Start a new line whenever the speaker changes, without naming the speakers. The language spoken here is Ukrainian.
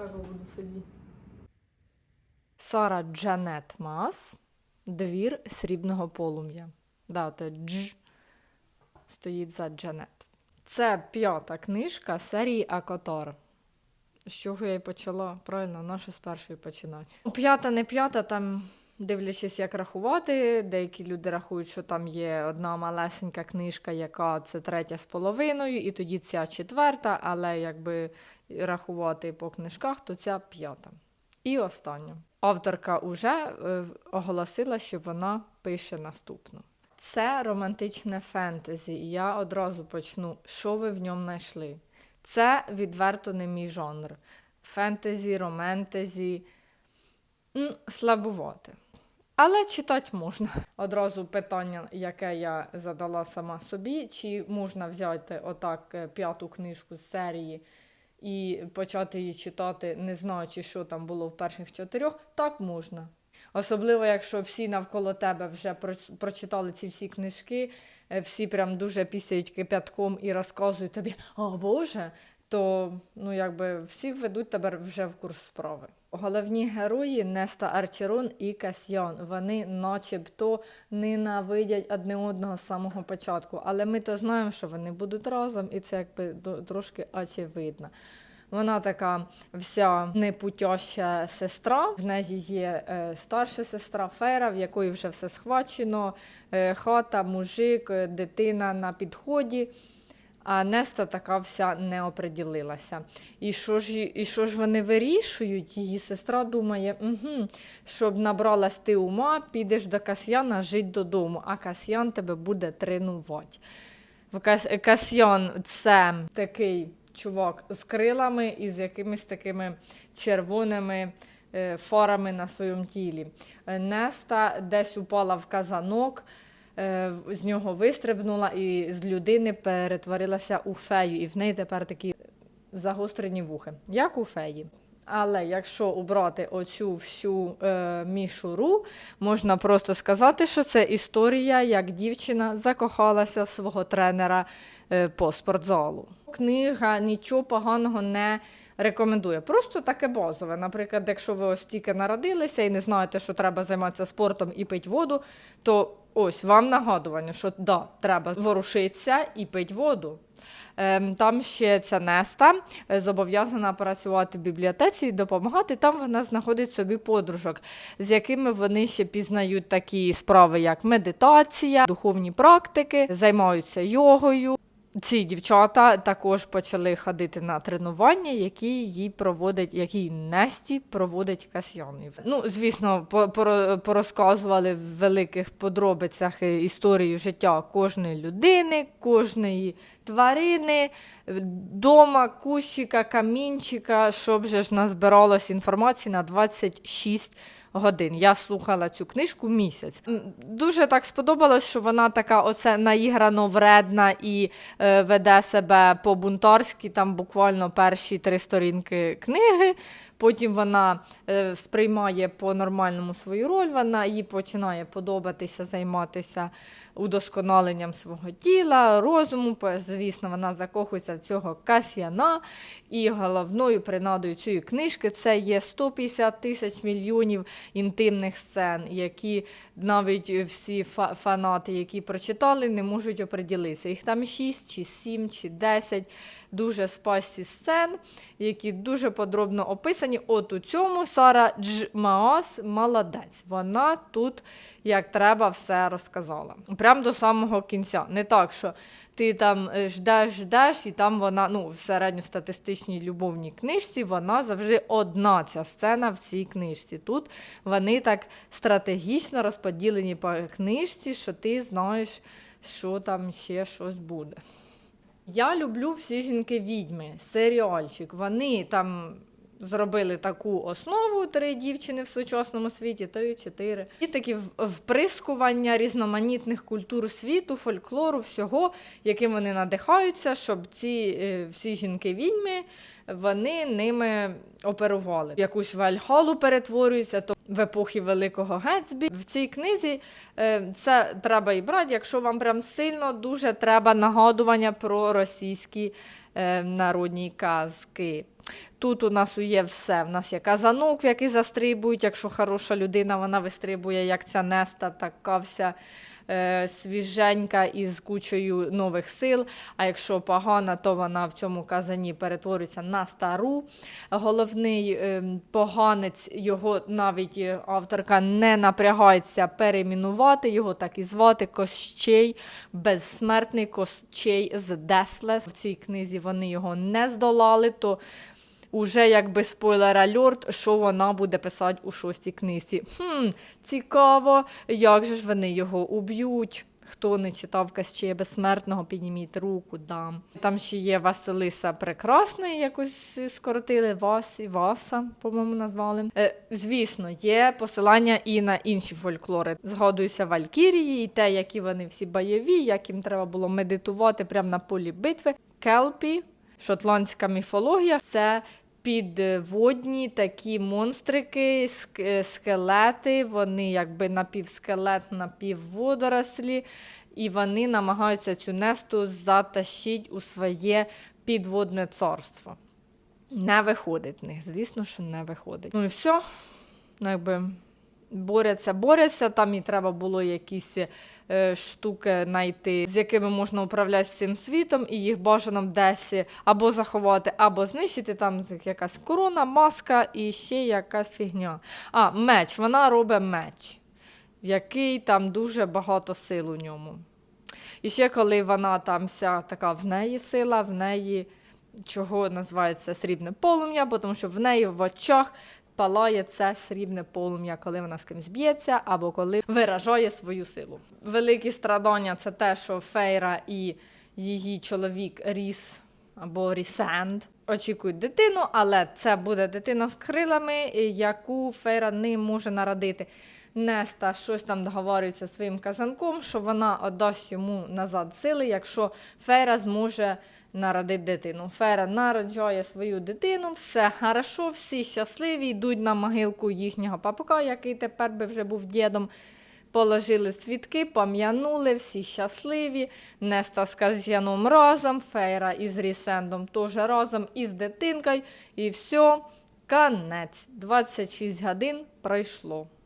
так буду сидіти. Сара Джанет Мас. Двір срібного полум'я. Да, то дж стоїть за Джанет. Це п'ята книжка серії Акотор. З чого я й почала? Правильно, наше з першої починати. П'ята, не п'ята, там, дивлячись, як рахувати, деякі люди рахують, що там є одна малесенька книжка, яка це третя з половиною, і тоді ця четверта, але якби рахувати по книжках, то ця п'ята. І остання. Авторка вже е, оголосила, що вона пише наступну. Це романтичне фентезі, і я одразу почну, що ви в ньому знайшли. Це відверто не мій жанр. Фентезі, романтезі слабувати. Але читати можна. Одразу питання, яке я задала сама собі, чи можна взяти отак е, п'яту книжку з серії і почати її читати, не знаючи, що там було в перших чотирьох, так можна. Особливо, якщо всі навколо тебе вже про- прочитали ці всі книжки, е, всі прям дуже пісяють кипятком і розказують тобі, о Боже, то ну, якби всі ведуть тебе вже в курс справи. Головні герої Неста Арчерон і Касьян. Вони начебто ненавидять одне одного з самого початку. Але ми то знаємо, що вони будуть разом, і це якби трошки очевидно. Вона така вся непутяща сестра. В неї є е, старша сестра Фера, в якої вже все схвачено, е, хата, мужик, е, дитина на підході. А Неста така вся не оприділилася. І що ж, і що ж вони вирішують? Її сестра думає, угу, щоб набралась ти ума, підеш до Касьяна жити додому, а Касьян тебе буде тренувати. Касьян це такий чувак з крилами і з якимись такими червоними е, фарами на своєму тілі. Неста десь упала в казанок, з нього вистрибнула і з людини перетворилася у фею. І в неї тепер такі загострені вухи, як у феї. Але якщо убрати оцю всю е, мішуру, можна просто сказати, що це історія, як дівчина закохалася свого тренера е, по спортзалу. Книга нічого поганого не рекомендує. Просто таке базове. Наприклад, якщо ви ось тільки народилися і не знаєте, що треба займатися спортом і пити воду, то ось вам нагадування, що да, треба ворушитися і пити воду. Ем, Там ще ця Неста е, зобов'язана працювати в бібліотеці і допомагати. Там вона знаходить собі подружок, з якими вони ще пізнають такі справи, як медитація, духовні практики, займаються йогою. Ці дівчата також почали ходити на тренування, які їй проводить, які Несті проводить Касьянів. Ну, звісно, по- порозказували в великих подробицях е, історію життя кожної людини, кожної тварини, дома, кущика, камінчика, щоб же ж назбиралось інформації на 26 годин. Я слухала цю книжку місяць. Дуже так сподобалось, що вона така оце наіграно вредна і е, веде себе по-бунтарськи, там буквально перші три сторінки книги. Потім вона е, сприймає по-нормальному свою роль, вона їй починає подобатися займатися удосконаленням свого тіла, розуму. Звісно, вона закохується в цього Касьяна. І головною принадою цієї книжки це є 150 тисяч мільйонів інтимних сцен, які навіть всі фа- фанати, які прочитали, не можуть оприділитися. Їх там 6, чи 7, чи 10 дуже спасі сцен, які дуже подробно описані. От у цьому Сара Джмаас молодець. Вона тут як треба все розказала. Прям до самого кінця. Не так, що ти там е, ждеш, ждеш, і там вона, ну, в середньостатистичній любовній книжці, вона завжди одна ця сцена в цій книжці. Тут вони так стратегічно розподілені по книжці, що ти знаєш, що там ще щось буде. Я люблю всі жінки відьми, серіальчик. Вони там зробили таку основу три дівчини в сучасному світі, три, чотири. І такі вприскування різноманітних культур світу, фольклору, всього, яким вони надихаються, щоб ці е, всі жінки відьми вони ними оперували. Якусь вальхалу перетворюються, то в епохи Великого Гетсбі. В цій книзі е, це треба і брати, якщо вам прям сильно дуже треба нагадування про російські е, народні казки. Тут у нас є все. У нас є казанок, в який застрибують. Якщо хороша людина, вона вистрибує, як ця неста, така вся е, свіженька із кучою нових сил. А якщо погана, то вона в цьому казані перетворюється на стару. Головний е, поганець, його навіть е, авторка не напрягається перейменувати, його так і звати Кощей, безсмертний Кощей з Деслес. В цій книзі вони його не здолали, то Уже якби спойлер альорт, що вона буде писати у шостій книзі. Хм, цікаво, як же ж вони його уб'ють. Хто не читав Кащея Безсмертного, підніміть руку, дам. Там ще є Василиса Прекрасна, якось скоротили Васі, Васа, по-моєму, назвали. Е, звісно, є посилання і на інші фольклори. Згадуюся Валькірії, і те, які вони всі бойові, як їм треба було медитувати прямо на полі битви. Келпі, шотландська міфологія це підводні такі монстрики, е, скелети, вони якби напівскелет, напівводорослі, і вони намагаються цю несту затащити у своє підводне царство. Не виходить в них, звісно, що не виходить. Ну і все. Ну, якби борються, борються, там і треба було якісь е, штуки знайти, з якими можна управляти цим світом, і їх бажано десь або заховати, або знищити. Там якась корона, маска і ще якась фігня. А, меч. Вона робить меч, який там дуже багато сил у ньому. І ще коли вона там вся така в неї сила, в неї чого називається срібне полум'я, тому що в неї в очах палає це срібне полум'я, коли вона з кимсь б'ється, або коли виражає свою силу. Великі страдання це те, що Фейра і її чоловік Ріс або Рісенд очікують дитину, але це буде дитина з крилами, яку Фейра не може народити. Неста щось там договорюється своїм казанком, що вона віддасть йому назад сили, якщо Фейра зможе народити дитину. Фейра народжує свою дитину, все хорошо, всі щасливі, йдуть на могилку їхнього папука, який тепер би вже був дідом. Положили свідки, пам'янули, всі щасливі. Неста з Каз'яном разом, Фейра із Рісендом теж разом, із дитинкою. І все, конець. 26 годин пройшло.